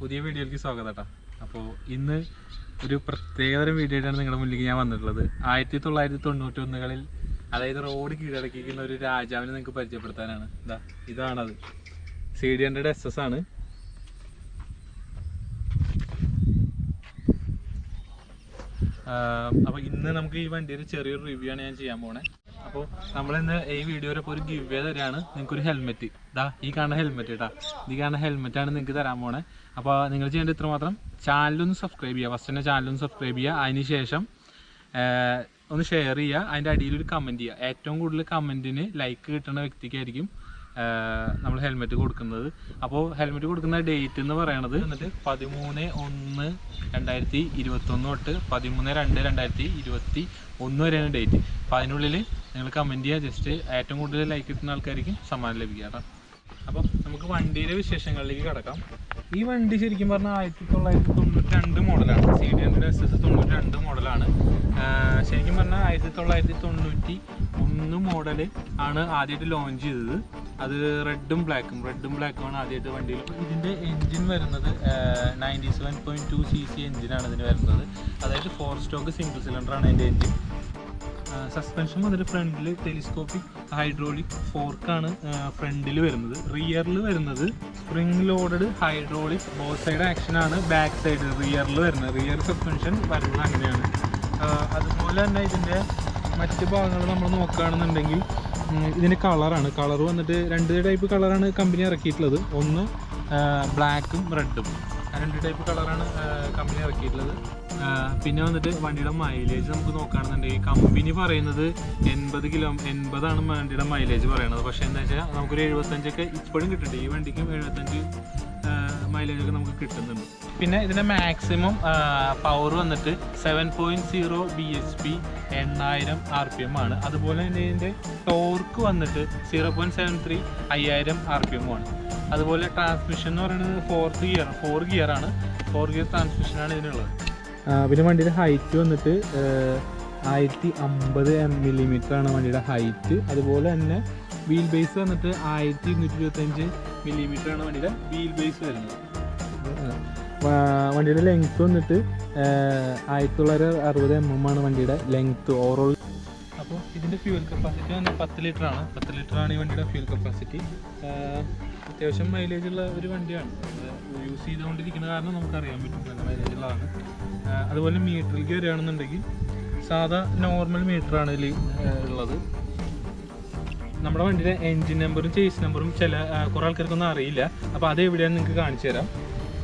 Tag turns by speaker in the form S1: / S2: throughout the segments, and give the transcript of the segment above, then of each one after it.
S1: പുതിയ വീഡിയോയിലേക്ക് സ്വാഗതം കേട്ടോ. അപ്പോൾ ഇന്ന് ഒരു പ്രത്യേകതരം വീഡിയോ ആയിട്ടാണ് നിങ്ങളുടെ മുന്നിലേക്ക് ഞാൻ വന്നിട്ടുള്ളത്. ആയിരത്തി തൊള്ളായിരത്തി തൊണ്ണൂറ്റി ഒന്നുകളിൽ അതായത് റോഡ് കീഴടക്കിക്കുന്ന ഒരു രാജാവിനെ നിങ്ങൾക്ക് പരിചയപ്പെടുത്താനാണ്. ഇതാ ഇതാണത്. C D hundred S S ആണ് അപ്പോൾ ഇന്ന് നമുക്ക് ഈ വണ്ടിയുടെ ചെറിയൊരു റിവ്യൂ ആണ് ഞാൻ ചെയ്യാൻ പോണേ. അപ്പോൾ നമ്മളിന്ന് ഈ ഇപ്പോൾ ഒരു ഗിവ് തരാണ്. നിങ്ങൾക്ക് ഒരു ഹെൽമെറ്റ് ഇതാ ഈ കാണുന്ന ഹെൽമെറ്റ് കേട്ടാ ഈ കാണുന്ന ഹെൽമെറ്റ് ആണ് നിങ്ങൾക്ക് തരാൻ പോണേ. അപ്പോൾ നിങ്ങൾ ചെയ്യേണ്ടത് ഇത്രമാത്രം. ചാനലൊന്ന് സബ്സ്ക്രൈബ് ചെയ്യുക. ഫസ്റ്റ് തന്നെ ചാനലൊന്ന് സബ്സ്ക്രൈബ് ചെയ്യുക. അതിന് ശേഷം ഒന്ന് ഷെയർ ചെയ്യുക. അതിന്റെ അടിയിൽ ഒരു കമന്റ് ചെയ്യുക. ഏറ്റവും കൂടുതൽ കമന്റിന് ലൈക്ക് കിട്ടുന്ന വ്യക്തിക്കായിരിക്കും നമ്മൾ ഹെൽമെറ്റ് കൊടുക്കുന്നത്. അപ്പോൾ ഹെൽമെറ്റ് കൊടുക്കുന്ന ഡേറ്റ് എന്ന് പറയുന്നത് എന്നിട്ട് പതിമൂന്ന് ഒന്ന് രണ്ടായിരത്തി ഇരുപത്തൊന്ന് തൊട്ട് പതിമൂന്ന് രണ്ട് രണ്ടായിരത്തി ഇരുപത്തി ഒന്ന് വരെയാണ് ഡേറ്റ് അപ്പോൾ അതിനുള്ളിൽ നിങ്ങൾ കമന്റ് ചെയ്യുക. ജസ്റ്റ് ഏറ്റവും കൂടുതൽ ലൈക്ക് കിട്ടുന്ന ആൾക്കാർക്ക് സമ്മാനം ലഭിക്കുക കേട്ടോ. അപ്പോൾ നമുക്ക് വണ്ടിയുടെ വിശേഷങ്ങളിലേക്ക് കിടക്കാം. ഈ വണ്ടി ശരിക്കും പറഞ്ഞാൽ ആയിരത്തി തൊള്ളായിരത്തി തൊണ്ണൂറ്റി രണ്ട് മോഡലാണ്. C D hundred S S തൊണ്ണൂറ്റി രണ്ട് മോഡലാണ് ശരിക്കും പറഞ്ഞാൽ ആയിരത്തി തൊള്ളായിരത്തി തൊണ്ണൂറ്റി ഒന്ന് മോഡൽ ആണ് ആദ്യമായിട്ട് ലോഞ്ച് ചെയ്തത്. അത് റെഡും ബ്ലാക്കും റെഡും ബ്ലാക്കും ആണ് ആദ്യമായിട്ട് വണ്ടിയിൽ. ഇതിന്റെ എൻജിൻ വരുന്നത് ninety seven point two C C എൻജിനാണ് ഇതിന് വരുന്നത്. അതായത് ഫോർ സ്റ്റോക്ക് സിംഗിൾ സിലിണ്ടറാണ് അതിന്റെ എൻജിൻ സസ്പെൻഷൻ വന്നിട്ട് ഫ്രണ്ടിൽ ടെലിസ്കോപ്പിക് ഹൈഡ്രോളിക് ഫോർക്കാണ് ഫ്രണ്ടിൽ വരുന്നത്. റിയറിൽ വരുന്നത് സ്പ്രിംഗ് ലോഡഡ് ഹൈഡ്രോളിക് ബോ സൈഡ് ആക്ഷൻ ആണ് ബാക്ക് സൈഡ് റിയറിൽ വരുന്നത്. റിയർ സസ്പെൻഷൻ വരുന്നത് അങ്ങനെയാണ്. അതുപോലെ തന്നെ ഇതിന്റെ മറ്റ് ഭാഗങ്ങൾ നമ്മൾ നോക്കുകയാണെന്നുണ്ടെങ്കിൽ ഇതിന് കളറാണ് കളർ വന്നിട്ട് രണ്ട് ടൈപ്പ് കളറാണ് കമ്പനി ഇറക്കിയിട്ടുള്ളത്. ഒന്ന് ബ്ലാക്കും റെഡും രണ്ട് ടൈപ്പ് കളറാണ് കമ്പനി ഇറക്കിയിട്ടുള്ളത്. പിന്നെ വന്നിട്ട് വണ്ടിയുടെ മൈലേജ് നമുക്ക് നോക്കുകയാണെന്നുണ്ടെങ്കിൽ കമ്പനി പറയുന്നത് എൺപത് കിലോ എൺപതാണ് വണ്ടിയുടെ മൈലേജ് പറയുന്നത് പക്ഷേ എന്താ വെച്ചാൽ നമുക്കൊരു എഴുപത്തഞ്ചൊക്കെ ഇപ്പോഴും കിട്ടുന്നുണ്ട് ഈ വണ്ടിക്കും എഴുപത്തഞ്ച് മൈലേജ് ഒക്കെ നമുക്ക് കിട്ടുന്നുണ്ട്. പിന്നെ ഇതിന്റെ മാക്സിമം പവർ വന്നിട്ട് seven point zero B H P എണ്ണായിരം ആർ പി എം ആണ്. അതുപോലെ തന്നെ ഇതിന്റെ ടോർക്ക് വന്നിട്ട് സീറോ പോയിന്റ് സെവൻ ത്രീ അയ്യായിരം ആർ പി എം ആണ്. അതുപോലെ ട്രാൻസ്മിഷൻ എന്ന് പറയുന്നത് ഫോർത്ത് ഗിയർ ഫോർ ഗിയർ ആണ്. ഫോർ ഗിയർ ട്രാൻസ്മിഷനാണ് ഇതിനുള്ളത്. പിന്നെ വണ്ടിയുടെ ഹൈറ്റ് വന്നിട്ട് ആയിരത്തി അമ്പത് മില്ലിമീറ്റർ ആണ് വണ്ടിയുടെ ഹൈറ്റ് അതുപോലെ തന്നെ വീൽ ബേസ് വന്നിട്ട് ആയിരത്തി ഇരുന്നൂറ്റി ഇരുപത്തഞ്ച് മില്ലിമീറ്റർ ആണ് വണ്ടിയുടെ വീൽ ബേസ് വരുന്നത്. വണ്ടിയുടെ ലെങ്ത് വന്നിട്ട് ആയിരത്തി തൊള്ളായിരത്തി അറുപത് എം എം ആണ് വണ്ടിയുടെ ലെങ്ത് ഓവറോൾ അപ്പോൾ ഇതിന്റെ ഫ്യൂൽ കപ്പാസിറ്റി വന്ന് പത്ത് ലിറ്റർ ആണ്. പത്ത് ലിറ്റർ ആണ് ഈ വണ്ടിയുടെ ഫ്യൂൽ കപ്പാസിറ്റി അത്യാവശ്യം മൈലേജ് ഉള്ള ഒരു വണ്ടിയാണ്. യൂസ് ചെയ്തുകൊണ്ടിരിക്കുന്ന കാരണം നമുക്ക് അറിയാൻ പറ്റും നല്ല മൈലേജ് ഉള്ളതാണ്. അതുപോലെ മീറ്ററിലേക്ക് വരികയാണെന്നുണ്ടെങ്കിൽ സാധാ നോർമൽ മീറ്ററാണ് ഇതിൽ ഉള്ളത്. നമ്മുടെ വണ്ടിയുടെ എൻജിൻ നമ്പറും ചേസ് നമ്പറും ചില കുറെ ആൾക്കാർക്കൊന്നും അറിയില്ല. അപ്പോൾ അത് എവിടെയാണ് നിങ്ങൾക്ക് കാണിച്ചു തരാം.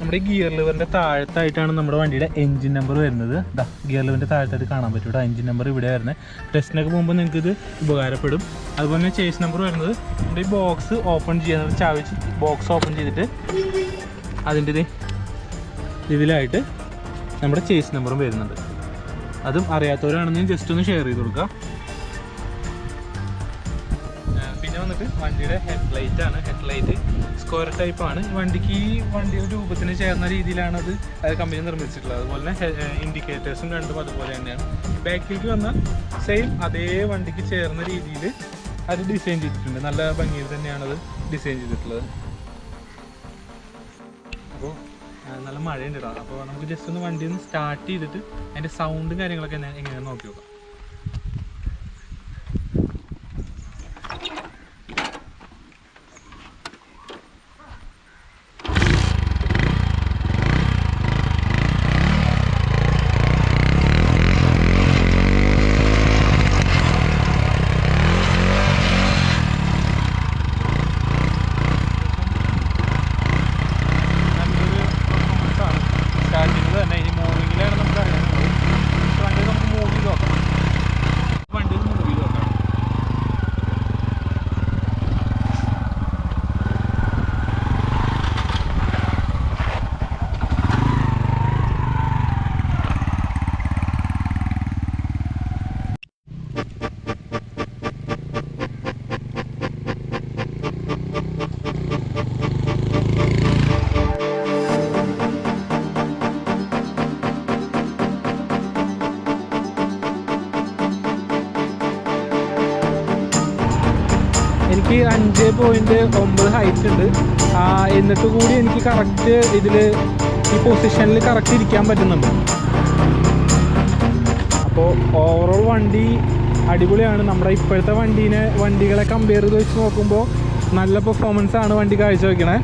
S1: നമ്മുടെ ഗിയർ ലിവറിന്റെ താഴത്തായിട്ടാണ് നമ്മുടെ വണ്ടിയുടെ എൻജിൻ നമ്പർ വരുന്നത്. ദാ ഗിയർ ലിവറിന്റെ താഴത്തായിട്ട് കാണാൻ പറ്റും ഇവിടെ എൻജിൻ നമ്പർ ഇവിടെ വരുന്നത്. ടെസ്റ്റിനൊക്കെ പോകുമ്പോൾ നിങ്ങൾക്ക് ഇത് ഉപകാരപ്പെടും. അതുപോലെ തന്നെ ചേസ് നമ്പർ വരുന്നത് നമ്മുടെ ഈ ബോക്സ് ഓപ്പൺ ചെയ്യാൻ ചാവിച്ച് ബോക്സ് ഓപ്പൺ ചെയ്തിട്ട് അതിന്റെ ഇത് ഇതിലായിട്ട് നമ്മുടെ ചേസ് നമ്പറും വരുന്നുണ്ട്. അതും അറിയാത്തവരാണെന്ന് ജസ്റ്റ് ഒന്ന് ഷെയർ ചെയ്ത് കൊടുക്കുക ആ, വണ്ടിയുടെ വന്നിട്ട് വണ്ടിയുടെ ആണ്. ആണ് ഹെഡ്ലൈറ്റ് സ്ക്വയർ ടൈപ്പ് ആണ്. വണ്ടിക്ക് ഈ വണ്ടിയുടെ രൂപത്തിന് ചേർന്ന രീതിയിലാണ് അത് കമ്പനി നിർമ്മിച്ചിട്ടുള്ളത്. അതുപോലെ തന്നെ ഇൻഡിക്കേറ്റേഴ്സും രണ്ടും അതുപോലെ തന്നെയാണ്. ബാക്കിലേക്ക് വന്ന സെയിം അതേ വണ്ടിക്ക് ചേർന്ന രീതിയിൽ അത് ഡിസൈൻ ചെയ്തിട്ടുണ്ട്. നല്ല ഭംഗിയിൽ തന്നെയാണ് അത് ഡിസൈൻ ചെയ്തിട്ടുള്ളത് അപ്പോൾ നല്ല മഴയുണ്ട് കേട്ടോ അപ്പോൾ നമുക്ക് ജസ്റ്റ് ഒന്ന് വണ്ടി ഒന്ന് സ്റ്റാർട്ട് ചെയ്തിട്ട് അതിന്റെ സൗണ്ടും കാര്യങ്ങളൊക്കെ എങ്ങനെ- എങ്ങനെയാണെന്ന് നോക്കി നോക്കാം. എനിക്ക് അഞ്ച് പോയിന്റ് ഒമ്പത് ഹൈറ്റ് ഉണ്ട്. എന്നിട്ട് കൂടി എനിക്ക് കറക്റ്റ് ഇതിൽ ഈ പൊസിഷനിൽ കറക്റ്റ് ഇരിക്കാൻ പറ്റുന്നുണ്ട്. അപ്പോൾ ഓവറോൾ വണ്ടി അടിപൊളിയാണ്. നമ്മുടെ ഇപ്പോഴത്തെ വണ്ടീനെ വണ്ടികളെ കമ്പയർ ചെയ്ത് വെച്ച് നോക്കുമ്പോൾ നല്ല പെർഫോമൻസ് ആണ് വണ്ടി കാഴ്ചവെക്കണേ.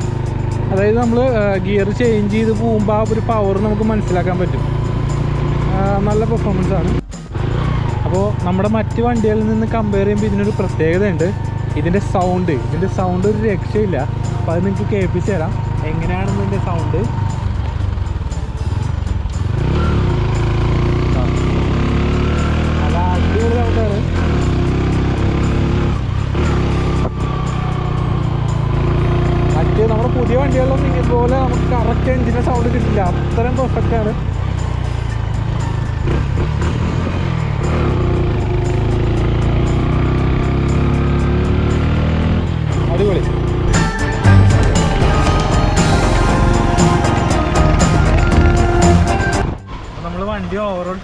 S1: അതായത് നമ്മൾ ഗിയർ ചേഞ്ച് ചെയ്ത് പോകുമ്പോൾ ആ ഒരു പവർ നമുക്ക് മനസ്സിലാക്കാൻ പറ്റും. നല്ല പെർഫോമൻസ് ആണ്. അപ്പോൾ നമ്മുടെ മറ്റ് വണ്ടികളിൽ നിന്ന് കമ്പയർ ചെയ്യുമ്പോൾ ഇതിനൊരു പ്രത്യേകതയുണ്ട്. ഇതിന്റെ സൗണ്ട് ഇതിന്റെ സൗണ്ട് ഒരു രക്ഷയില്ല. അപ്പോൾ അത് നിങ്ങൾക്ക് കേൾപ്പിച്ച് തരാം. എങ്ങനെയാണെന്ന് ഇതിന്റെ സൗണ്ട് നമ്മുടെ പുതിയ വണ്ടികളിലൊന്നും ഇതുപോലെ നമുക്ക് കറക്റ്റ് എഞ്ചിന്റെ സൗണ്ട് കിട്ടില്ല. അത്രയും പെർഫെക്റ്റ്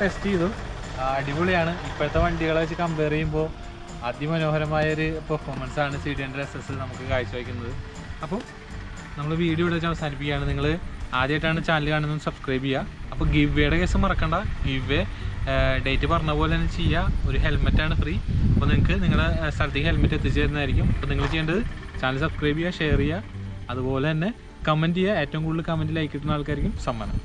S1: ടെസ്റ്റ് ചെയ്തു. അടിപൊളിയാണ്. ഇപ്പോഴത്തെ വണ്ടികളെ വെച്ച് കമ്പയർ ചെയ്യുമ്പോൾ അതിമനോഹരമായ ഒരു പെർഫോമൻസ് ആണ് സി ഡി എന്റെ എസ് എസ് നമുക്ക് കാഴ്ചവെക്കുന്നത്. അപ്പോൾ നമ്മൾ വീഡിയോ ഇവിടെ വെച്ച് അവസാനിപ്പിക്കുകയാണ്. നിങ്ങൾ ആദ്യമായിട്ടാണ് ചാനൽ കാണുന്നത് സബ്സ്ക്രൈബ് ചെയ്യുക. അപ്പോൾ ഗിവ് വേയുടെ കേസ് മറക്കണ്ട. ഗിവ് വേ ഡേറ്റ് പറഞ്ഞ പോലെ തന്നെ ചെയ്യുക ഒരു ഹെൽമെറ്റാണ് ഫ്രീ അപ്പോൾ നിങ്ങൾക്ക് നിങ്ങളുടെ സ്ഥലത്തേക്ക് ഹെൽമെറ്റ് എത്തിച്ചു തരുന്നതായിരിക്കും. അപ്പോൾ നിങ്ങൾ ചെയ്യേണ്ടത് ചാനൽ സബ്സ്ക്രൈബ് ചെയ്യുക ഷെയർ ചെയ്യുക. അതുപോലെ തന്നെ കമന്റ് ചെയ്യുക. ഏറ്റവും കൂടുതൽ കമന്റ് ലൈക്ക് കിട്ടുന്ന ആൾക്കാർക്കും സമ്മാനം.